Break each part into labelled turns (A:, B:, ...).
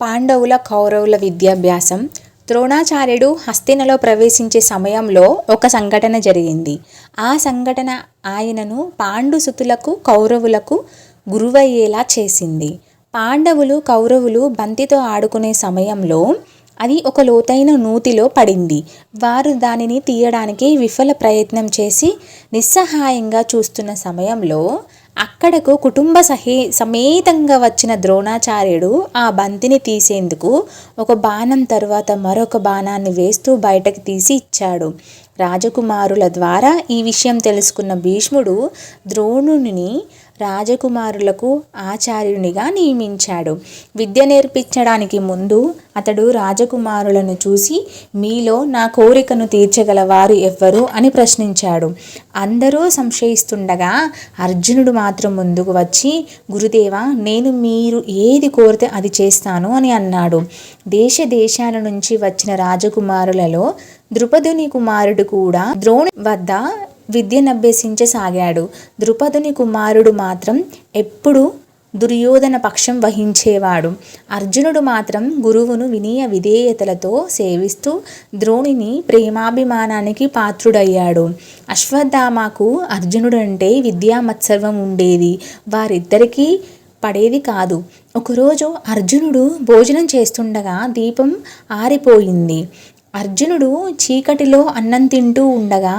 A: పాండవుల కౌరవుల విద్యాభ్యాసం. ద్రోణాచార్యుడు హస్తినలో ప్రవేశించే సమయంలో ఒక సంఘటన జరిగింది. ఆ సంఘటన ఆయనను పాండుసుతులకు కౌరవులకు గురువయ్యేలా చేసింది. పాండవులు కౌరవులు బంతితో ఆడుకునే సమయంలో అది ఒక లోతైన నూతిలో పడింది. వారు దానిని తీయడానికి విఫల ప్రయత్నం చేసి నిస్సహాయంగా చూస్తున్న సమయంలో అక్కడకు కుటుంబ సహే సమేతంగా వచ్చిన ద్రోణాచార్యుడు ఆ బంతిని తీసేందుకు ఒక బాణం తరువాత మరొక బాణాన్ని వేస్తూ బయటకు తీసి ఇచ్చాడు. రాజకుమారుల ద్వారా ఈ విషయం తెలుసుకున్న భీష్ముడు ద్రోణుని రాజకుమారులకు ఆచార్యునిగా నియమించాడు. విద్య నేర్పించడానికి ముందు అతడు రాజకుమారులను చూసి మీలో నా కోరికను తీర్చగలవారు ఎవ్వరు? అని ప్రశ్నించాడు. అందరూ సంశయిస్తుండగా అర్జునుడు మాత్రం ముందుకు వచ్చి గురుదేవ నేను మీరు ఏది కోరితే అది చేస్తాను అని అన్నాడు. దేశ దేశాల నుంచి వచ్చిన రాజకుమారులలో ద్రుపదుని కుమారుడు కూడా ద్రోణి వద్ద విద్యనభ్యసించసాగాడు ద్రుపదుని కుమారుడు మాత్రం ఎప్పుడు దుర్యోధన పక్షం వహించేవాడు. అర్జునుడు మాత్రం గురువును వినయ విధేయతలతో సేవిస్తూ ద్రోణిని ప్రేమాభిమానానికి పాత్రుడయ్యాడు. అశ్వత్థామకు అర్జునుడు అంటే విద్యామత్సర్వం ఉండేది. వారిద్దరికీ పడేది కాదు. ఒకరోజు అర్జునుడు భోజనం చేస్తుండగా దీపం ఆరిపోయింది. అర్జునుడు చీకటిలో అన్నం తింటూ ఉండగా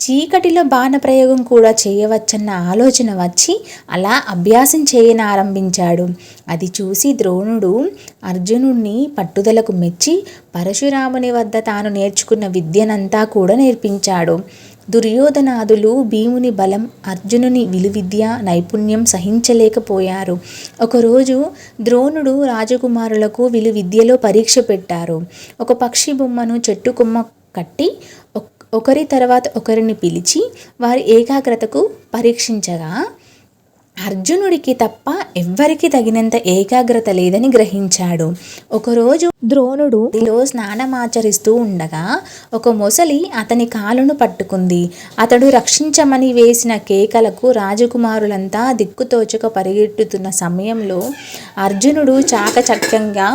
A: చీకటిలో బాణప్రయోగం కూడా చేయవచ్చన్న ఆలోచన వచ్చి అలా అభ్యాసం చేయనారంభించాడు. అది చూసి ద్రోణుడు అర్జునుడిని పట్టుదలకు మెచ్చి పరశురాముని వద్ద తాను నేర్చుకున్న విద్యనంతా కూడా నేర్పించాడు. దుర్యోధనాదులు భీముని బలం అర్జునుని విలువిద్య నైపుణ్యం సహించలేకపోయారు. ఒకరోజు ద్రోణుడు రాజకుమారులకు విలువిద్యలో పరీక్ష పెట్టారు. ఒక పక్షి బొమ్మను చెట్టు కొమ్మ కట్టి ఒకరి తర్వాత ఒకరిని పిలిచి వారి ఏకాగ్రతకు పరీక్షించగా అర్జునుడికి తప్ప ఎవ్వరికి తగినంత ఏకాగ్రత లేదని గ్రహించాడు. ఒకరోజు ద్రోణుడు స్నానమాచరిస్తూ ఉండగా ఒక మొసలి అతని కాలును పట్టుకుంది. అతడు రక్షించమని వేసిన కేకలకు రాజకుమారులంతా దిక్కుతోచక పరిగెట్టుతున్న సమయంలో అర్జునుడు చాకచక్యంగా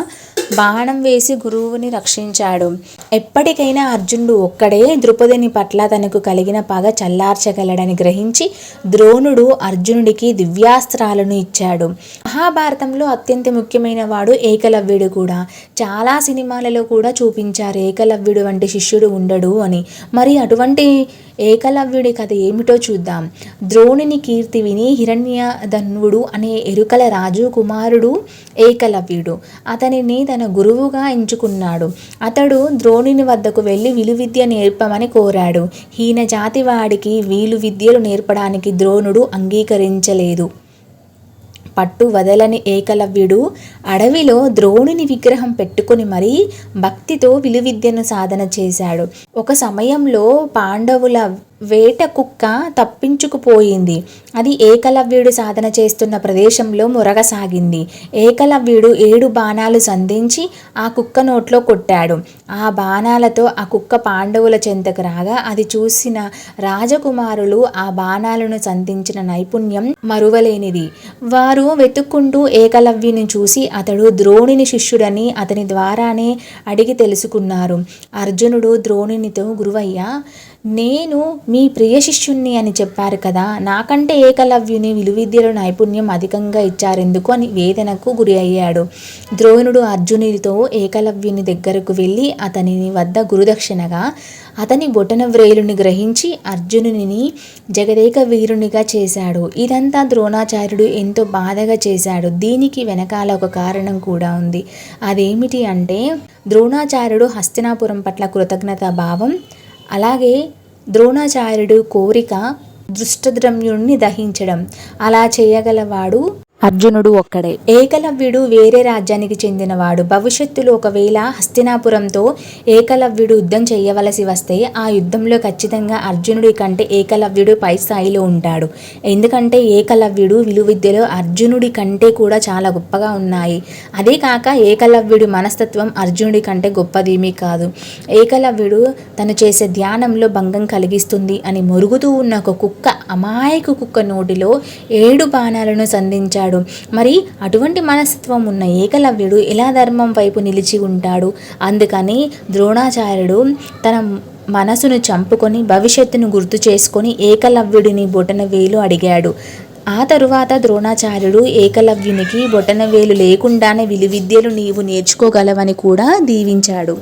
A: బాణం వేసి గురువుని రక్షించాడు. ఎప్పటికైనా అర్జునుడు ఒక్కడే ద్రుపదిని పట్ల తనకు కలిగిన పగ చల్లార్చగలడని గ్రహించి ద్రోణుడు అర్జునుడికి దివ్యాస్త్రాలను ఇచ్చాడు. మహాభారతంలో అత్యంత ముఖ్యమైన వాడు ఏకలవ్యుడు కూడా. చాలా సినిమాలలో కూడా చూపించారు ఏకలవ్యుడు వంటి శిష్యుడు ఉండడు అని. మరి అటువంటి ఏకలవ్యుడి కథ ఏమిటో చూద్దాం. ద్రోణుని కీర్తి విని హిరణ్యధన్వుడు అనే ఎరుకల రాజు కుమారుడు ఏకలవ్యుడు. అతనిని తన గురువుగా ఎంచుకున్నాడు. అతడు ద్రోణుని వద్దకు వెళ్ళి విలువిద్య నేర్పమని కోరాడు. హీన జాతి వాడికి వీలు విద్యలు నేర్పడానికి ద్రోణుడు అంగీకరించలేదు. పట్టు వదలని ఏకలవ్యుడు అడవిలో ద్రోణుని విగ్రహం పెట్టుకుని మరీ భక్తితో విలువిద్యను సాధన చేశాడు. ఒక సమయంలో పాండవుల వేట కుక్క తప్పించుకుపోయింది. అది ఏకలవ్యుడు సాధన చేస్తున్న ప్రదేశంలో మురగసాగింది. ఏకలవ్యుడు ఏడు బాణాలు సంధించి ఆ కుక్క నోట్లో కొట్టాడు. ఆ బాణాలతో ఆ కుక్క పాండవుల చెంతకు రాగా అది చూసిన రాజకుమారులు ఆ బాణాలను సంధించిన నైపుణ్యం మరువలేనిది. వారు వెతుక్కుంటూ ఏకలవ్యుని చూసి అతడు ద్రోణుని శిష్యుడని అతని ద్వారానే అడిగి తెలుసుకున్నారు. అర్జునుడు ద్రోణునితో గురువయ్య నేను మీ ప్రియ శిష్యుణ్ణి అని చెప్పారు కదా నాకంటే ఏకలవ్యుని విలువిద్యలో నైపుణ్యం అధికంగా ఇచ్చారెందుకు అని వేదనకు గురి అయ్యాడు. ద్రోణుడు అర్జునుడితో ఏకలవ్యుని దగ్గరకు వెళ్ళి అతని వద్ద గురుదక్షిణగా అతని బొటన వ్రేలుని గ్రహించి అర్జునుని జగదేక వీరునిగా చేశాడు. ఇదంతా ద్రోణాచార్యుడు ఎంతో బాధగా చేశాడు. దీనికి వెనకాల ఒక కారణం కూడా ఉంది. అదేమిటి అంటే ద్రోణాచార్యుడు హస్తినాపురం పట్ల కృతజ్ఞతా భావం అలాగే ద్రోణాచార్యుడు కోరిక దృష్టద్రమ్యుణ్ణి దహించడం. అలా చేయగలవాడు అర్జునుడు ఒక్కడే. ఏకలవ్యుడు వేరే రాజ్యానికి చెందినవాడు. భవిష్యత్తులో ఒకవేళ హస్తినాపురంతో ఏకలవ్యుడు యుద్ధం చేయవలసి వస్తే ఆ యుద్ధంలో ఖచ్చితంగా అర్జునుడి కంటే ఏకలవ్యుడు పై స్థాయిలో ఉంటాడు. ఎందుకంటే ఏకలవ్యుడు విలువిద్యలో అర్జునుడి కంటే కూడా చాలా గొప్పగా ఉన్నాయి. అదే కాక ఏకలవ్యుడి మనస్తత్వం అర్జునుడి కంటే గొప్పదేమీ కాదు. ఏకలవ్యుడు తను చేసే ధ్యానంలో భంగం కలిగిస్తుంది అని మొరుగుతూ ఉన్న ఒక కుక్క అమాయక కుక్క నోటిలో ఏడు బాణాలను సంధించాడు. ఉంటాడు. మరి అటువంటి మనస్తత్వం ఉన్న ఏకలవ్యుడు ఎలా ధర్మం వైపు నిలిచి ఉంటాడు? అందుకని ద్రోణాచార్యుడు తన మనసును చంపుకొని భవిష్యత్తును గుర్తు చేసుకొని ఏకలవ్యుడిని బొటనవేలు అడిగాడు. ఆ తరువాత ద్రోణాచార్యుడు ఏకలవ్యునికి బొటనవేలు లేకుండానే విలువిద్యలు నీవు నేర్చుకోగలవని కూడా దీవించాడు.